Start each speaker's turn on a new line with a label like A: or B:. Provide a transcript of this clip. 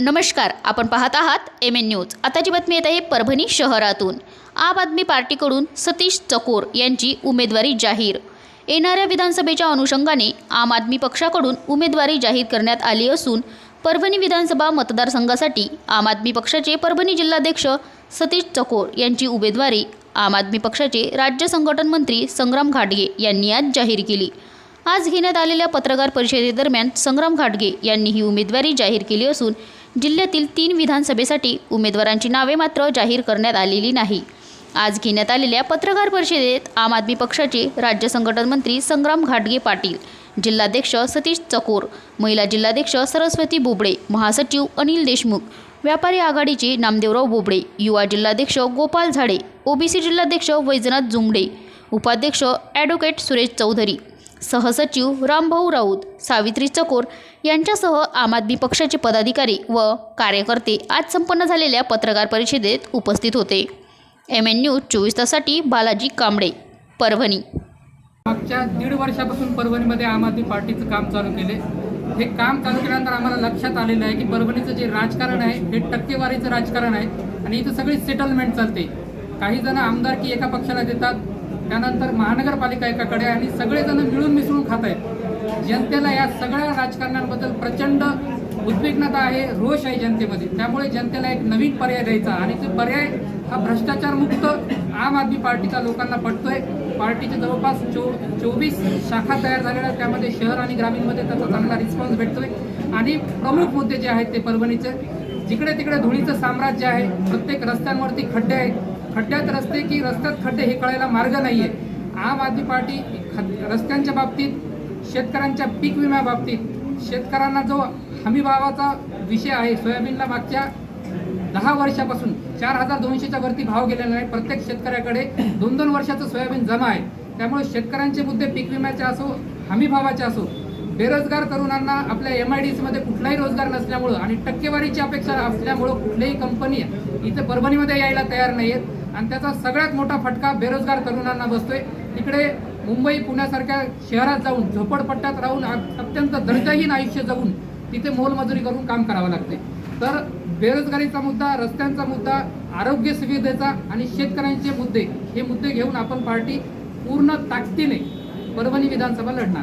A: नमस्कार आपण पाहत आहात एम एन न्यूज आताची बातमी येत आहे परभणी शहरातून. आम आदमी पार्टीकडून सतीश चकोर यांची उमेदवारी जाहीर. येणाऱ्या विधानसभेच्या अनुषंगाने आम आदमी पक्षाकडून उमेदवारी जाहीर करण्यात आली असून परभणी विधानसभा मतदारसंघासाठी आम आदमी पक्षाचे परभणी जिल्हाध्यक्ष सतीश चकोर यांची उमेदवारी आम आदमी पक्षाचे राज्य संघटन मंत्री संग्राम घाटगे यांनी आज जाहीर केली. आज घेण्यात आलेल्या पत्रकार परिषदेदरम्यान संग्राम घाटगे यांनी ही उमेदवारी जाहीर केली असून जिल्ह्यातील तीन विधानसभेसाठी उमेदवारांची नावे मात्र जाहीर करण्यात आलेली नाही. आज घेण्यात आलेल्या पत्रकार परिषदेत आम आदमी पक्षाचे राज्य संघटन मंत्री संग्राम घाटगे पाटील जिल्हाध्यक्ष सतीश चकोर महिला जिल्हाध्यक्ष सरस्वती बोबडे महासचिव अनिल देशमुख व्यापारी आघाडीचे नामदेवराव बोबडे युवा जिल्हाध्यक्ष गोपाल झाडे ओबीसी जिल्हाध्यक्ष वैजनाथ जुमडे उपाध्यक्ष ॲडव्होकेट सुरेश चौधरी सहसचिव रामभाऊ राऊत सावित्री चकोर यांच्यासह आम आदमी पक्षाचे पदाधिकारी व कार्यकर्ते आज संपन्न झालेल्या पत्रकार परिषदेत उपस्थित होते. एम एन न्यूज चोवीस तासाठी बालाजी कांबळे परभणी.
B: मागच्या दीड वर्षापासून परभणीमध्ये आम आदमी पार्टीचं काम चालू केले हे काम चालू केल्यानंतर आम्हाला लक्षात आलेलं आहे की परभणीचं जे राजकारण आहे हे टक्केवारीचं राजकारण आहे आणि इथं सगळी सेटलमेंट चालते. काही जण आमदारकी एका पक्षाला देतात त्यानंतर महानगरपालिका एकाकडे आणि सगळेजण मिळून मिसळून खात आहेत. जनतेला या सगळ्या राजकारणांबद्दल प्रचंड उद्विग्नता आहे रोष आहे जनतेमध्ये. त्यामुळे जनतेला एक नवीन पर्याय द्यायचा आणि ते पर्याय हा भ्रष्टाचारमुक्त आम आदमी पार्टीचा लोकांना पटतोय. पार्टीचे जवळपास चो चोवीस शाखा तयार झालेल्या त्यामध्ये शहर आणि ग्रामीणमध्ये त्याचा चांगला रिस्पॉन्स भेटतोय. आणि प्रमुख मुद्दे जे आहेत ते परभणीचे. जिकडे तिकडे धुळीचं साम्राज्य आहे प्रत्येक रस्त्यांवरती खड्डे आहेत. खड्ड्यात रस्ते की रस्त्यात खड्डे हे कळायला मार्ग नाही आहे आम आदमी पार्टी रस्त्यांच्या बाबतीत शेतकऱ्यांच्या पीक विम्या बाबतीत शेतकऱ्यांना जो हमीभावाचा विषय आहे सोयाबीनला मागच्या दहा वर्षापासून चार हजार दोनशेच्या वरती भाव गेलेला आहे प्रत्येक शेतकऱ्याकडे दोन दोन वर्षाचं सोयाबीन जमा आहे. त्यामुळे शेतकऱ्यांचे मुद्दे पीक विम्याचे असो हमीभावाचे असो बेरोजगार तरुणांना आपल्या एम आय डी सीमध्ये कुठलाही रोजगार नसल्यामुळं आणि टक्केवारीची अपेक्षा असल्यामुळं कुठलीही कंपनी इथे परभणीमध्ये यायला तयार नाही आहेत आणि त्याचा सगळ्यात मोठा फटका बेरोजगार तरुणांना बसतोय. तिकडे मुंबई पुण्यासारख्या शहरात जाऊन झोपडपट्ट्यात राहून अत्यंत दर्जाहीन आयुष्य जगून तिथे मोलमजुरी करून काम करावं लागते. तर बेरोजगारीचा मुद्दा रस्त्यांचा मुद्दा आरोग्य सुविधेचा आणि शेतकऱ्यांचे मुद्दे हे मुद्दे घेऊन आपण पार्टी पूर्ण ताकदीने परभणी विधानसभा लढणार.